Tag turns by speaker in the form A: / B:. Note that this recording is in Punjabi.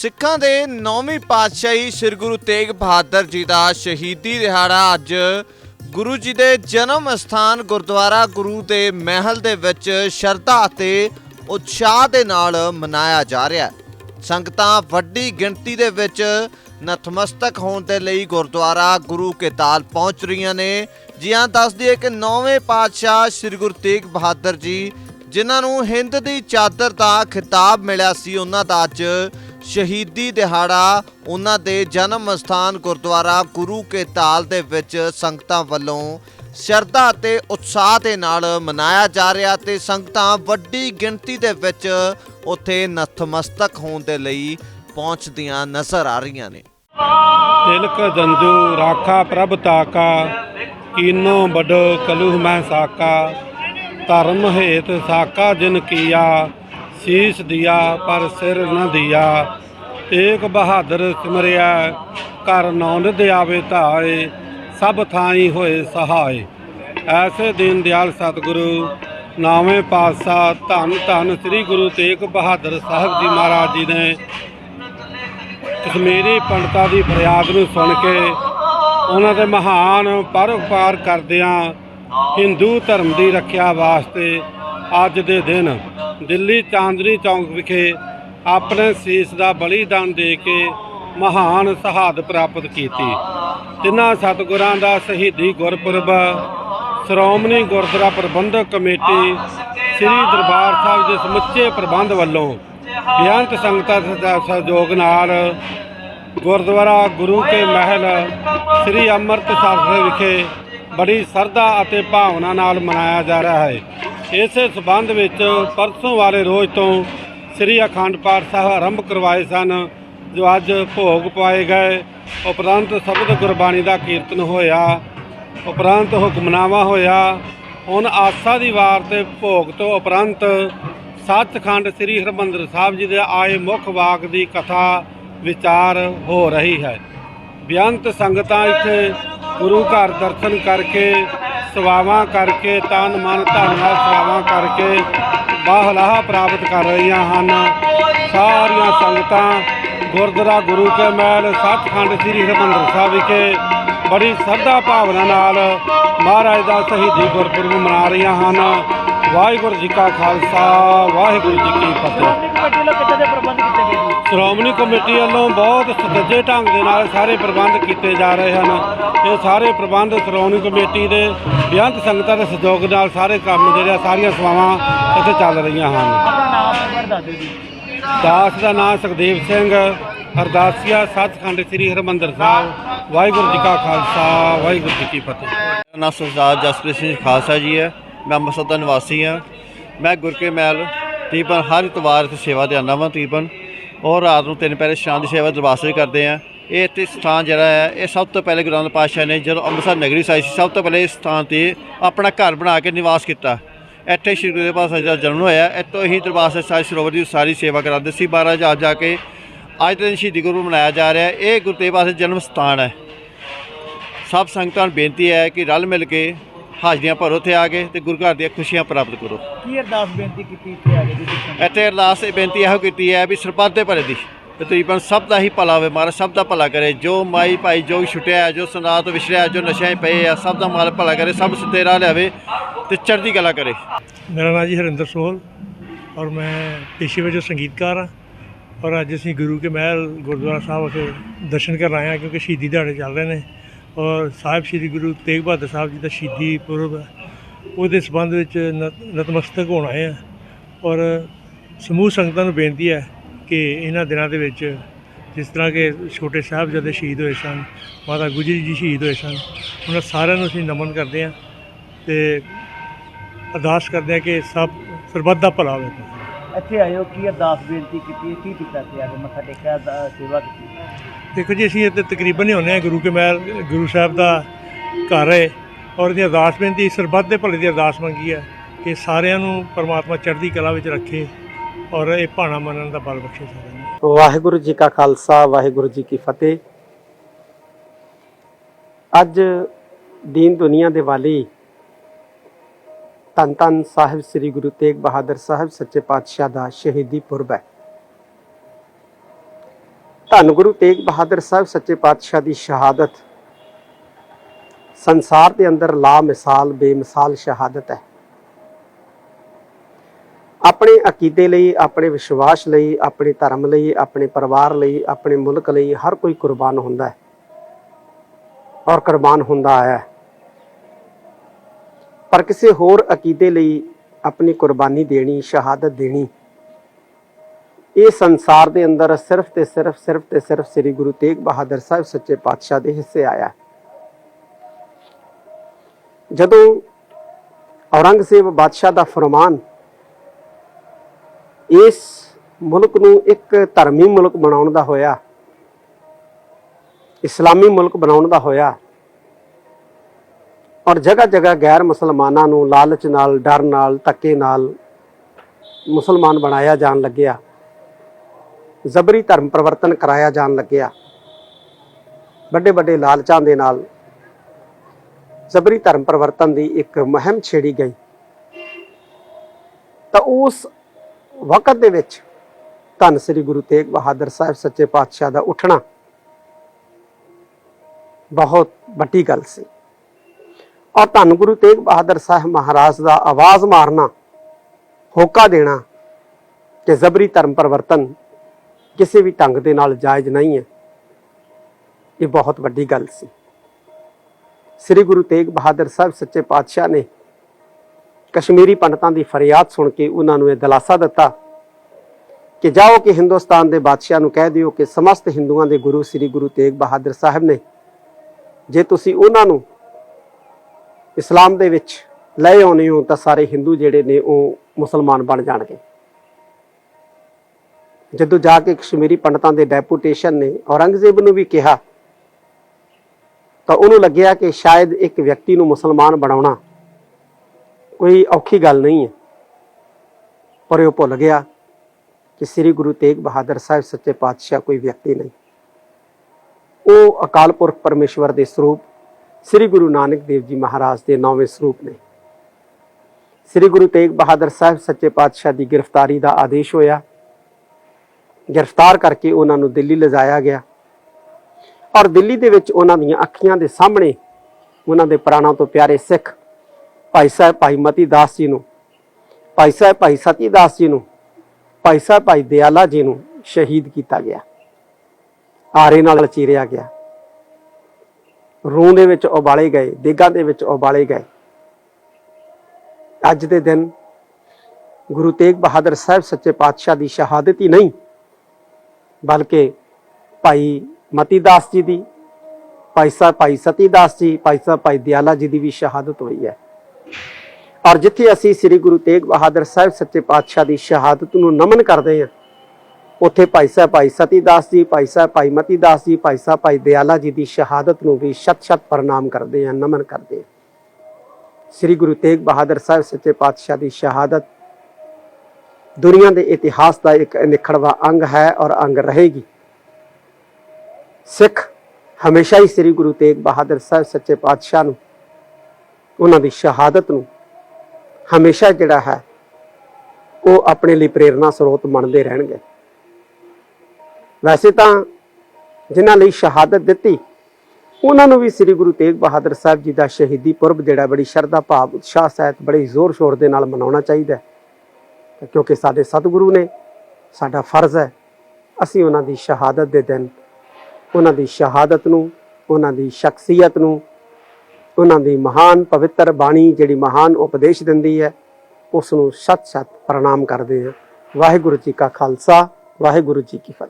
A: ਸਿੱਖਾਂ ਦੇ 9ਵੀਂ ਪਾਤਸ਼ਾਹੀ ਸ੍ਰੀ ਗੁਰੂ ਤੇਗ ਬਹਾਦਰ ਜੀ ਦਾ ਸ਼ਹੀਦੀ ਦਿਹਾੜਾ ਅੱਜ ਗੁਰੂ ਜੀ ਦੇ ਜਨਮ ਸਥਾਨ ਗੁਰਦੁਆਰਾ ਗੁਰੂ ਦੇ ਮਹਿਲ ਦੇ ਵਿੱਚ ਸ਼ਰਧਾ ਅਤੇ ਉਤਸ਼ਾਹ ਦੇ ਨਾਲ ਮਨਾਇਆ ਜਾ ਰਿਹਾ ਹੈ ਸੰਗਤਾਂ ਵੱਡੀ ਗਿਣਤੀ ਦੇ ਵਿੱਚ ਨਤਮਸਤਕ ਹੋਣ ਦੇ ਲਈ ਗੁਰਦੁਆਰਾ ਗੁਰੂ ਕੇ ਤਾਲ ਪਹੁੰਚ ਰਹੀਆਂ ਨੇ ਜਿਹਾਂ ਦੱਸਦੀ ਹੈ ਕਿ ਨੌਵੇਂ ਪਾਤਸ਼ਾਹ ਸ੍ਰੀ ਗੁਰੂ ਤੇਗ ਬਹਾਦਰ ਜੀ ਜਿਨ੍ਹਾਂ ਨੂੰ ਹਿੰਦ ਦੀ ਚਾਦਰ ਦਾ ਖਿਤਾਬ ਮਿਲਿਆ ਸੀ ਉਹਨਾਂ ਦਾ ਅੱਜ ਸ਼ਹੀਦੀ ਦਿਹਾੜਾ ਉਹਨਾਂ ਦੇ ਜਨਮ ਸਥਾਨ ਗੁਰਦੁਆਰਾ ਗੁਰੂ ਕੇ ਤਾਲ ਦੇ ਵਿੱਚ ਸੰਗਤਾਂ ਵੱਲੋਂ ਸ਼ਰਧਾ ਤੇ ਉਤਸ਼ਾਹ ਦੇ ਨਾਲ ਮਨਾਇਆ ਜਾ ਰਿਹਾ ਤੇ ਸੰਗਤਾਂ ਵੱਡੀ ਗਿਣਤੀ ਦੇ ਵਿੱਚ ਉੱਥੇ ਨਤਮਸਤਕ ਹੋਣ ਦੇ ਲਈ ਪਹੁੰਚਦੀਆਂ ਨਜ਼ਰ ਆ ਰਹੀਆਂ ਨੇ
B: ਤਿਲਕ ਜੰਦੂ ਰਾਖਾ ਪ੍ਰਭ ਤਾਕਾ ਕੀਨੋ ਬਡੋ ਕਲੂਹ ਮੈਂ ਸਾਕਾ ਧਰਮ ਹੇਤ ਸਾਕਾ ਜਿਨ ਕੀਆ ਸੀਸ ਦਿਆ ਪਰ ਸਿਰ ਨਾ ਦਿਆ ਏਕ ਬਹਾਦਰ ਸਿਮਰਿਆ ਕਰ ਨੌਨਦ ਆਵੇ ਧਾਏ ਸਭ ਥਾਈ ਹੋਏ ਸਹਾਏ ਐਸੇ ਦਿਨ ਦਿਆਲ ਸਤਿਗੁਰੂ ਨਾਵੇਂ ਪਾਤਸ਼ਾਹ ਧੰਨ ਧੰਨ ਸ੍ਰੀ ਗੁਰੂ ਤੇਗ ਬਹਾਦਰ ਸਾਹਿਬ ਜੀ ਮਹਾਰਾਜ ਜੀ ਨੇ ਕਸ਼ਮੀਰੀ ਪੰਡਤਾਂ ਦੀ ਫਰਿਆਦ ਨੂੰ ਸੁਣ ਕੇ ਉਹਨਾਂ ਦੇ ਮਹਾਨ ਪਰਉਪਕਾਰ ਕਰਦਿਆਂ ਹਿੰਦੂ ਧਰਮ ਦੀ ਰੱਖਿਆ ਵਾਸਤੇ ਅੱਜ ਦੇ ਦਿਨ ਦਿੱਲੀ ਚਾਂਦਨੀ ਚੌਂਕ ਵਿਖੇ ਆਪਣੇ ਸੀਸ ਦਾ ਬਲੀਦਾਨ ਦੇ ਕੇ ਮਹਾਨ ਸ਼ਹਾਦਤ ਪ੍ਰਾਪਤ ਕੀਤੀ ਤਿੰਨਾਂ ਸਤਗੁਰਾਂ ਦਾ ਸ਼ਹੀਦੀ ਗੁਰਪੁਰਬ ਸ਼੍ਰੋਮਣੀ ਗੁਰਦੁਆਰਾ ਪ੍ਰਬੰਧਕ ਕਮੇਟੀ ਸ੍ਰੀ ਦਰਬਾਰ ਸਾਹਿਬ ਦੇ ਸਮੁੱਚੇ ਪ੍ਰਬੰਧ ਵੱਲੋਂ ਬਿਆੰਤ ਸੰਗਤਾਂ ਦਾ ਸਹਿਯੋਗ ਨਾਲ ਗੁਰਦੁਆਰਾ ਗੁਰੂ ਕੇ ਮਹਿਲ ਸ੍ਰੀ ਅੰਮ੍ਰਿਤਸਰ ਵਿਖੇ ਬੜੀ ਸਰਦਾ ਅਤੇ ਭਾਵਨਾ ਨਾਲ ਮਨਾਇਆ ਜਾ ਰਿਹਾ ਹੈ ਇਸ ਸਬੰਧ ਵਿੱਚ ਪਰਸੋਂ ਵਾਲੇ ਰੋਜ਼ ਤੋਂ ਸ੍ਰੀ ਅਖੰਡ ਪਾਠ ਸਾਹਿਬ ਆਰੰਭ ਕਰਵਾਏ ਸਨ ਜੋ ਅੱਜ ਭੋਗ ਪਾਏ ਗਏ ਉਪਰੰਤ ਸਬਦ ਗੁਰਬਾਣੀ ਦਾ ਕੀਰਤਨ ਹੋਇਆ ਉਪਰੰਤ ਹੁਕਮਨਾਮਾ ਹੋਇਆ ਹੁਣ ਆਸਾ ਦੀ ਵਾਰ ਤੇ ਭੋਗ ਤੋਂ ਉਪਰੰਤ ਸਤਖੰਡ ਸ੍ਰੀ ਹਰਮੰਦਰ ਸਾਹਿਬ ਜੀ ਦੇ ਆਏ ਮੁੱਖ ਵਾਕ ਦੀ ਕਥਾ ਵਿਚਾਰ ਹੋ ਰਹੀ ਹੈ ਬਿਆੰਤ ਸੰਗਤਾਂ ਇੱਥੇ ਗੁਰੂ ਘਰ ਦਰਸ਼ਨ ਕਰਕੇ ਸੇਵਾਵਾਂ ਕਰਕੇ ਤਨ ਮਨ ਧਨ ਨਾਲ ਸੇਵਾਵਾਂ ਕਰਕੇ ਬਾਹਲਾਹਾ ਪ੍ਰਾਪਤ ਕਰ ਰਹੀਆਂ ਹਨ ਸਾਰੀਆਂ ਸੰਗਤਾਂ ਗੁਰਦੁਆਰਾ ਗੁਰੂ ਕੇ ਮਹਿਲ ਸਤਖੰਡ ਸ੍ਰੀ ਹਰਿਮੰਦਰ ਸਾਹਿਬ ਵਿਖੇ ਬੜੀ ਸਰਦਾ ਭਾਵਨਾ ਨਾਲ ਮਹਾਰਾਜ ਦਾ ਸ਼ਹੀਦੀ ਗੁਰਪੁਰਬ ਮਨਾ ਰਹੀਆਂ ਹਨ ਵਾਹਿਗੁਰੂ ਜੀ ਕਾ ਖਾਲਸਾ ਵਾਹਿਗੁਰੂ ਜੀ ਕੀ ਫਤਿਹ ਸ਼੍ਰੋਮਣੀ ਕਮੇਟੀ ਵੱਲੋਂ ਬਹੁਤ ਸਤਜੇ ਢੰਗ ਦੇ ਨਾਲ ਸਾਰੇ ਪ੍ਰਬੰਧ ਕੀਤੇ ਜਾ ਰਹੇ ਹਨ ਇਹ ਸਾਰੇ ਪ੍ਰਬੰਧ ਸ਼੍ਰੋਮਣੀ ਕਮੇਟੀ ਦੇ ਬੇਅੰਤ ਸੰਗਤਾਂ ਦੇ ਸਹਿਯੋਗ ਨਾਲ ਸਾਰੇ ਕੰਮ ਜਿਹੜੇ ਸਾਰੀਆਂ ਸਵਾਵਾਂ ਇੱਥੇ ਚੱਲ ਰਹੀਆਂ ਹਨ ਦਾਸ ਦਾ ਨਾਮ ਸੁਖਦੇਵ ਸਿੰਘ ਅਰਦਾਸੀਆ ਸਤਖੰਡ ਸ੍ਰੀ ਹਰਮੰਦਰ ਸਾਹਿਬ ਵਾਹਿਗੁਰੂ ਜੀ ਕਾ ਖਾਲਸਾ ਵਾਹਿਗੁਰੂ ਜੀ ਕੀ ਫਤਿਹ
C: ਨਾਮ ਸਰਦਾਰ ਜਸਪ੍ਰੀਤ ਸਿੰਘ ਖਾਲਸਾ ਜੀ ਹੈ ਮੈਂ ਅੰਮ੍ਰਿਤਸਰ ਦਾ ਨਿਵਾਸੀ ਹਾਂ ਮੈਂ ਗੁਰਕੇ ਮਹਿਲ ਤੀਪਨ ਹਰ ਇਤਵਾਰ ਤੇ ਸੇਵਾ ਤੇ ਆਨਾ ਵਾਂ ਤੀਪਨ ਔਰ ਰਾਤ ਨੂੰ ਤਿੰਨ ਪਹਿਰੇ ਸ਼ਾਂਤ ਦੀ ਸੇਵਾ ਦਰਬਾਰ ਸੇ ਕਰਦੇ ਆ ਇਹ ਇੱਥੇ ਸਥਾਨ ਜਿਹੜਾ ਹੈ ਇਹ ਸਭ ਤੋਂ ਪਹਿਲੇ ਗੁਰੂ ਨਾਨਕ ਨੇ ਜਦੋਂ ਅੰਮ੍ਰਿਤਸਰ ਨਗਰੀ ਸਾਈ ਸੀ ਸਭ ਤੋਂ ਪਹਿਲੇ ਇਸ ਸਥਾਨ ਤੇ ਆਪਣਾ ਘਰ ਬਣਾ ਕੇ ਨਿਵਾਸ ਕੀਤਾ ਇੱਥੇ ਸ਼੍ਰੀ ਗੁਰੂ ਦੇ ਪਾਸ਼ਾ ਦਾ ਜਨਮ ਹੋਇਆ ਇੱਥੋਂ ਹੀ ਦਰਬਾਰ ਸੇ ਸਾਈ ਸਰੋਵਰ ਦੀ ਸਾਰੀ ਸੇਵਾ ਕਰਾਉਂਦੇ ਸੀ ਮਹਾਰਾਜ ਆ ਜਾ ਕੇ ਅੱਜ ਦੇ ਸ਼ਹੀਦੀ ਗੁਰੂ ਮਨਾਇਆ ਜਾ ਰਿਹਾ ਇਹ ਗੁਰੂ ਤੇਗ ਜਨਮ ਸਥਾਨ ਹੈ ਸਭ ਸੰਗਤਾਂ ਨੂੰ ਬੇਨਤੀ ਹੈ ਕਿ ਰਲ ਮਿਲ ਕੇ ਹਾਜ਼ਰੀਆਂ ਭਰੋ ਤੇ ਆ ਕੇ ਤੇ ਗੁਰੂ ਘਰ ਦੀਆਂ ਖੁਸ਼ੀਆਂ ਪ੍ਰਾਪਤ ਕਰੋ ਕੀ ਅਰਦਾਸ ਬੇਨਤੀ ਕੀਤੀ ਇੱਥੇ ਆ ਕੇ ਇੱਥੇ ਅਰਦਾਸ ਇਹ ਬੇਨਤੀ ਇਹੋ ਕੀਤੀ ਹੈ ਵੀ ਸਰਪੰਚ ਦੇ ਭਲੇ ਦੀ ਤਕਰੀਬਨ ਸਭ ਦਾ ਹੀ ਭਲਾ ਹੋਵੇ ਮਾਰਾ ਸਭ ਦਾ ਭਲਾ ਕਰੇ ਜੋ ਮਾਈ ਭਾਈ ਜੋ ਛੁਟਿਆ ਜੋ ਸੰਦਾਤ ਤੋਂ ਵਿਛੜਿਆ ਜੋ ਨਸ਼ਿਆਂ ਪਏ ਆ ਸਭ ਦਾ ਮਾਲ ਭਲਾ ਕਰੇ ਸਭ ਸਤੇਰਾ ਲਿਆਵੇ ਤੇ ਚੜ੍ਹਦੀ ਕਲਾ ਕਰੇ
D: ਮੇਰਾ ਨਾਮ ਜੀ ਹਰਿੰਦਰ ਸੋਹਲ ਔਰ ਮੈਂ ਪੇਸ਼ੇ ਵਜੋਂ ਸੰਗੀਤਕਾਰ ਹਾਂ ਔਰ ਅੱਜ ਅਸੀਂ ਗੁਰੂ ਕੇ ਮਹਿਲ ਗੁਰਦੁਆਰਾ ਸਾਹਿਬ ਅਖੇ ਦਰਸ਼ਨ ਕਰ ਆਏ ਹਾਂ ਕਿਉਂਕਿ ਸ਼ਹੀਦੀ ਦਿਹਾੜੇ ਚੱਲ ਰਹੇ ਨੇ ਔਰ ਸਾਹਿਬ ਸ੍ਰੀ ਗੁਰੂ ਤੇਗ ਬਹਾਦਰ ਸਾਹਿਬ ਜੀ ਦਾ ਸ਼ਹੀਦੀ ਪੁਰਬ ਉਹਦੇ ਸਬੰਧ ਵਿੱਚ ਨਤਮਸਤਕ ਹੋਣਾ ਹੈ ਔਰ ਸਮੂਹ ਸੰਗਤਾਂ ਨੂੰ ਬੇਨਤੀ ਹੈ ਕਿ ਇਹਨਾਂ ਦਿਨਾਂ ਦੇ ਵਿੱਚ ਜਿਸ ਤਰ੍ਹਾਂ ਕਿ ਛੋਟੇ ਸਾਹਿਬ ਜਦ ਸ਼ਹੀਦ ਹੋਏ ਸਨ ਮਾਤਾ ਗੁਜਰੀ ਜੀ ਸ਼ਹੀਦ ਹੋਏ ਸਨ ਉਹਨਾਂ ਸਾਰਿਆਂ ਨੂੰ ਅਸੀਂ ਨਮਨ ਕਰਦੇ ਹਾਂ ਤੇ ਅਰਦਾਸ ਕਰਦੇ ਹਾਂ ਕਿ ਸਭ ਸਰਬੱਤ ਦਾ ਭਲਾ ਹੋਵੇ ਇੱਥੇ ਆਇਓ ਕੀ ਅਰਦਾਸ ਬੇਨਤੀ ਕੀਤੀ ਹੈ ਕੀ ਕੀਤਾ ਸੀ ਆ ਕੇ ਮੱਥਾ ਟੇਕਿਆ ਦਾ- ਸੇਵਾ ਕੀਤੀ ਦੇਖੋ ਜੀ ਅਸੀਂ ਇੱਥੇ ਤਕਰੀਬਨ ਹੀ ਹੁੰਨੇ ਆ ਗੁਰੂ ਕੇ ਮਹਿਲ ਗੁਰੂ ਸਾਹਿਬ ਦਾ ਘਰ ਹੈ ਔਰ ਇਹ ਅਰਦਾਸ ਬੇਨਤੀ ਸਰਬੱਤ ਦੇ ਭਲੇ ਦੀ ਅਰਦਾਸ ਮੰਗੀ ਹੈ ਕਿ ਸਾਰਿਆਂ ਨੂੰ ਪਰਮਾਤਮਾ ਚੜ੍ਹਦੀ ਕਲਾ ਵਿੱਚ ਰੱਖੇ ਔਰ ਇਹ ਭਾਣਾ ਮੰਨਣ ਦਾ ਬਲ ਬਖਸ਼ੇ
E: ਸਾਰਿਆਂ ਨੂੰ ਵਾਹਿਗੁਰੂ ਜੀ ਕਾ ਖਾਲਸਾ ਵਾਹਿਗੁਰੂ ਜੀ ਕੀ ਫਤਿਹ ਅੱਜ ਦੀਨ ਦੁਨੀਆ ਦੇ ਵਾਲੀ ਤਨ ਤਨ ਸਾਹਿਬ ਸ੍ਰੀ ਗੁਰੂ ਤੇਗ ਬਹਾਦਰ ਸਾਹਿਬ ਸੱਚੇ ਪਾਤਸ਼ਾਹ ਦਾ ਸ਼ਹੀਦੀ ਪੁਰਬ ਹੈ ਧੰਨ ਗੁਰੂ ਤੇਗ ਬਹਾਦਰ ਸਾਹਿਬ ਸੱਚੇ ਪਾਤਸ਼ਾਹ ਦੀ ਸ਼ਹਾਦਤ ਸੰਸਾਰ ਦੇ ਅੰਦਰ ਲਾ ਮਿਸਾਲ ਬੇਮਿਸਾਲ ਸ਼ਹਾਦਤ ਹੈ ਆਪਣੇ ਅਕੀਦੇ ਲਈ ਆਪਣੇ ਵਿਸ਼ਵਾਸ ਲਈ ਆਪਣੇ ਧਰਮ ਲਈ ਆਪਣੇ ਪਰਿਵਾਰ ਲਈ ਆਪਣੇ ਮੁਲਕ ਲਈ ਹਰ ਕੋਈ ਕੁਰਬਾਨ ਹੁੰਦਾ ਹੈ ਔਰ ਕੁਰਬਾਨ ਹੁੰਦਾ ਆਇਆ ਹੈ ਪਰ ਕਿਸੇ ਹੋਰ ਅਕੀਦੇ ਲਈ ਆਪਣੀ ਕੁਰਬਾਨੀ ਦੇਣੀ ਸ਼ਹਾਦਤ ਦੇਣੀ ਇਹ ਸੰਸਾਰ ਦੇ ਅੰਦਰ ਸਿਰਫ ਤੇ ਸਿਰਫ ਸਿਰਫ ਤੇ ਸਿਰਫ ਸ੍ਰੀ ਗੁਰੂ ਤੇਗ ਬਹਾਦਰ ਸਾਹਿਬ ਸੱਚੇ ਪਾਤਸ਼ਾਹ ਦੇ ਹਿੱਸੇ ਆਇਆ ਜਦੋਂ ਔਰੰਗਜ਼ੇਬ ਬਾਦਸ਼ਾਹ ਦਾ ਫਰਮਾਨ ਇਸ ਮੁਲਕ ਨੂੰ ਇੱਕ ਧਰਮੀ ਮੁਲਕ ਬਣਾਉਣ ਦਾ ਹੋਇਆ ਇਸਲਾਮੀ ਮੁਲਕ ਬਣਾਉਣ ਦਾ ਹੋਇਆ ਔਰ ਜਗ੍ਹਾ ਜਗ੍ਹਾ ਗੈਰ ਮੁਸਲਮਾਨਾਂ ਨੂੰ ਲਾਲਚ ਨਾਲ ਡਰ ਨਾਲ ਤੱਕੇ ਨਾਲ ਮੁਸਲਮਾਨ ਬਣਾਇਆ ਜਾਣ ਲੱਗਿਆ ਜ਼ਬਰੀ ਧਰਮ ਪਰਿਵਰਤਨ ਕਰਾਇਆ ਜਾਣ ਲੱਗਿਆ ਵੱਡੇ ਵੱਡੇ ਲਾਲਚਾਂ ਦੇ ਨਾਲ ਜ਼ਬਰੀ ਧਰਮ ਪਰਿਵਰਤਨ ਦੀ ਇੱਕ ਮਹਿਮ ਛੇੜੀ ਗਈ ਤਾਂ ਉਸ ਵਕਤ ਦੇ ਵਿੱਚ ਧੰਨ ਸ੍ਰੀ ਗੁਰੂ ਤੇਗ ਬਹਾਦਰ ਸਾਹਿਬ ਸੱਚੇ ਪਾਤਸ਼ਾਹ ਦਾ ਉੱਠਣਾ ਬਹੁਤ ਵੱਡੀ ਗੱਲ ਸੀ ਔਰ ਧੰਨ ਗੁਰੂ ਤੇਗ ਬਹਾਦਰ ਸਾਹਿਬ ਮਹਾਰਾਜ ਦਾ ਆਵਾਜ਼ ਮਾਰਨਾ ਹੋਕਾ ਦੇਣਾ ਕਿ ਜ਼ਬਰੀ ਧਰਮ ਪਰਵਰਤਨ ਕਿਸੇ ਵੀ ਢੰਗ ਦੇ ਨਾਲ ਜਾਇਜ਼ ਨਹੀਂ ਹੈ ਇਹ ਬਹੁਤ ਵੱਡੀ ਗੱਲ ਸੀ ਸ੍ਰੀ ਗੁਰੂ ਤੇਗ ਬਹਾਦਰ ਸਾਹਿਬ ਸੱਚੇ ਪਾਤਸ਼ਾਹ ਨੇ ਕਸ਼ਮੀਰੀ ਪੰਡਤਾਂ ਦੀ ਫਰਿਆਦ ਸੁਣ ਕੇ ਉਹਨਾਂ ਨੂੰ ਇਹ ਦਲਾਸਾ ਦਿੱਤਾ ਕਿ ਜਾਓ ਕਿ ਹਿੰਦੁਸਤਾਨ ਦੇ ਬਾਦਸ਼ਾਹ ਨੂੰ ਕਹਿ ਦਿਓ ਕਿ ਸਮਸਤ ਹਿੰਦੂਆਂ ਦੇ ਗੁਰੂ ਸ੍ਰੀ ਗੁਰੂ ਤੇਗ ਬਹਾਦਰ ਸਾਹਿਬ ਨੇ ਜੇ ਤੁਸੀਂ ਉਹਨਾਂ ਨੂੰ ਇਸਲਾਮ ਦੇ ਵਿੱਚ ਲੈ ਆਉਣੀ ਹੋ ਤਾਂ ਸਾਰੇ ਹਿੰਦੂ ਜਿਹੜੇ ਨੇ ਉਹ ਮੁਸਲਮਾਨ ਬਣ ਜਾਣਗੇ ਜਦੋਂ ਜਾ ਕੇ ਕਸ਼ਮੀਰੀ ਪੰਡਤਾਂ ਦੇ ਡੈਪੂਟੇਸ਼ਨ ਨੇ ਔਰੰਗਜ਼ੇਬ ਨੂੰ ਵੀ ਕਿਹਾ ਤਾਂ ਉਹਨੂੰ ਲੱਗਿਆ ਕਿ ਸ਼ਾਇਦ ਇੱਕ ਵਿਅਕਤੀ ਨੂੰ ਮੁਸਲਮਾਨ ਬਣਾਉਣਾ ਕੋਈ ਔਖੀ ਗੱਲ ਨਹੀਂ ਹੈ ਪਰ ਉਹ ਭੁੱਲ ਗਿਆ ਕਿ ਸ੍ਰੀ ਗੁਰੂ ਤੇਗ ਬਹਾਦਰ ਸਾਹਿਬ ਸੱਚੇ ਪਾਤਸ਼ਾਹ ਕੋਈ ਵਿਅਕਤੀ ਨਹੀਂ ਉਹ ਅਕਾਲ ਪੁਰਖ ਪਰਮੇਸ਼ਵਰ ਦੇ ਸਰੂਪ ਸ੍ਰੀ ਗੁਰੂ ਨਾਨਕ ਦੇਵ ਜੀ ਮਹਾਰਾਜ ਦੇ ਨੌਵੇਂ ਸਰੂਪ ਨੇ ਸ੍ਰੀ ਗੁਰੂ ਤੇਗ ਬਹਾਦਰ ਸਾਹਿਬ ਸੱਚੇ ਪਾਤਸ਼ਾਹ ਦੀ ਗ੍ਰਿਫਤਾਰੀ ਦਾ ਆਦੇਸ਼ ਹੋਇਆ ਗ੍ਰਿਫਤਾਰ ਕਰਕੇ ਉਹਨਾਂ ਨੂੰ ਦਿੱਲੀ ਲਿਜਾਇਆ ਗਿਆ ਔਰ ਦਿੱਲੀ ਦੇ ਵਿੱਚ ਉਹਨਾਂ ਦੀਆਂ ਅੱਖੀਆਂ ਦੇ ਸਾਹਮਣੇ ਉਹਨਾਂ ਦੇ ਪ੍ਰਾਣਾ ਤੋਂ ਪਿਆਰੇ ਸਿੱਖ ਭਾਈ ਸਾਹਿਬ ਭਾਈ ਮਤੀ ਦਾਸ ਜੀ ਨੂੰ ਭਾਈ ਸਾਹਿਬ ਭਾਈ ਸਤੀ ਦਾਸ ਜੀ ਨੂੰ ਭਾਈ ਸਾਹਿਬ ਭਾਈ ਦਿਆਲਾ ਜੀ ਨੂੰ ਸ਼ਹੀਦ ਕੀਤਾ ਗਿਆ ਆਰੇ ਨਾਲ ਚੀਰਿਆ ਗਿਆ ਰੂਹ ਦੇ ਵਿੱਚ ਉਬਾਲੇ ਗਏ ਦੇਗਾਂ ਦੇ ਵਿੱਚ ਉਬਾਲੇ ਗਏ ਅੱਜ ਦੇ ਦਿਨ ਗੁਰੂ ਤੇਗ ਬਹਾਦਰ ਸਾਹਿਬ ਸੱਚੇ ਪਾਤਸ਼ਾਹ ਦੀ ਸ਼ਹਾਦਤ ਹੀ ਨਹੀਂ ਬਲਕਿ ਭਾਈ ਮਤੀ ਦਾਸ ਜੀ ਦੀ ਭਾਈ ਸਾਹਿਬ ਭਾਈ ਸਤੀ ਦਾਸ ਜੀ ਭਾਈ ਸਾਹਿਬ ਭਾਈ ਦਿਆਲਾ ਜੀ ਦੀ ਵੀ ਸ਼ਹਾਦਤ ਹੋਈ ਹੈ ਔਰ ਜਿੱਥੇ ਅਸੀਂ ਸ੍ਰੀ ਗੁਰੂ ਤੇਗ ਬਹਾਦਰ ਸਾਹਿਬ ਸੱਚੇ ਪਾਤਸ਼ਾਹ ਦੀ ਸ਼ਹਾਦਤ ਨੂੰ ਨਮਨ ਕਰਦੇ ਹਾਂ ਉੱਥੇ ਭਾਈ ਸਾਹਿਬ ਭਾਈ ਸਤੀ ਦਾਸ ਜੀ ਭਾਈ ਸਾਹਿਬ ਭਾਈ ਮਤੀ ਦਾਸ ਜੀ ਭਾਈ ਸਾਹਿਬ ਭਾਈ ਦਿਆਲਾ ਜੀ ਦੀ ਸ਼ਹਾਦਤ ਨੂੰ ਵੀ ਸ਼ਤ ਸ਼ਤ ਪ੍ਰਣਾਮ ਕਰਦੇ ਆ ਨਮਨ ਕਰਦੇ ਆ ਸ੍ਰੀ ਗੁਰੂ ਤੇਗ ਬਹਾਦਰ ਸਾਹਿਬ ਸੱਚੇ ਪਾਤਸ਼ਾਹ ਦੀ ਸ਼ਹਾਦਤ ਦੁਨੀਆ ਦੇ ਇਤਿਹਾਸ ਦਾ ਇੱਕ ਨਿਖੜਵਾ ਅੰਗ ਹੈ ਔਰ ਅੰਗ ਰਹੇਗੀ ਸਿੱਖ ਹਮੇਸ਼ਾ ਹੀ ਸ੍ਰੀ ਗੁਰੂ ਤੇਗ ਬਹਾਦਰ ਸਾਹਿਬ ਸੱਚੇ ਪਾਤਸ਼ਾਹ ਨੂੰ ਉਹਨਾਂ ਦੀ ਸ਼ਹਾਦਤ ਨੂੰ ਹਮੇਸ਼ਾ ਜਿਹੜਾ ਹੈ ਉਹ ਆਪਣੇ ਲਈ ਪ੍ਰੇਰਣਾ ਸਰੋਤ ਮੰਨਦੇ ਰਹਿਣਗੇ ਵੈਸੇ ਤਾਂ ਜਿਨ੍ਹਾਂ ਲਈ ਸ਼ਹਾਦਤ ਦਿੱਤੀ ਉਹਨਾਂ ਨੂੰ ਵੀ ਸ੍ਰੀ ਗੁਰੂ ਤੇਗ ਬਹਾਦਰ ਸਾਹਿਬ ਜੀ ਦਾ ਸ਼ਹੀਦੀ ਪੁਰਬ ਜਿਹੜਾ ਬੜੀ ਸ਼ਰਧਾ ਭਾਵ ਉਤਸ਼ਾਹ ਸਹਿਤ ਬੜੇ ਜ਼ੋਰ ਸ਼ੋਰ ਦੇ ਨਾਲ ਮਨਾਉਣਾ ਚਾਹੀਦਾ ਹੈ ਕਿਉਂਕਿ ਸਾਡੇ ਸਤਿਗੁਰੂ ਨੇ ਸਾਡਾ ਫਰਜ਼ ਹੈ ਅਸੀਂ ਉਹਨਾਂ ਦੀ ਸ਼ਹਾਦਤ ਦੇ ਦਿਨ ਉਹਨਾਂ ਦੀ ਸ਼ਹਾਦਤ ਨੂੰ ਉਹਨਾਂ ਦੀ ਸ਼ਖਸੀਅਤ ਨੂੰ ਉਹਨਾਂ ਦੀ ਮਹਾਨ ਪਵਿੱਤਰ ਬਾਣੀ ਜਿਹੜੀ ਮਹਾਨ ਉਪਦੇਸ਼ ਦਿੰਦੀ ਹੈ ਉਸ ਨੂੰ ਸਤ ਸਤ ਪ੍ਰਣਾਮ ਕਰਦੇ ਹਾਂ ਵਾਹਿਗੁਰੂ ਜੀ ਕਾ ਖਾਲਸਾ ਵਾਹਿਗੁਰੂ ਜੀ ਕੀ ਫਤਿਹ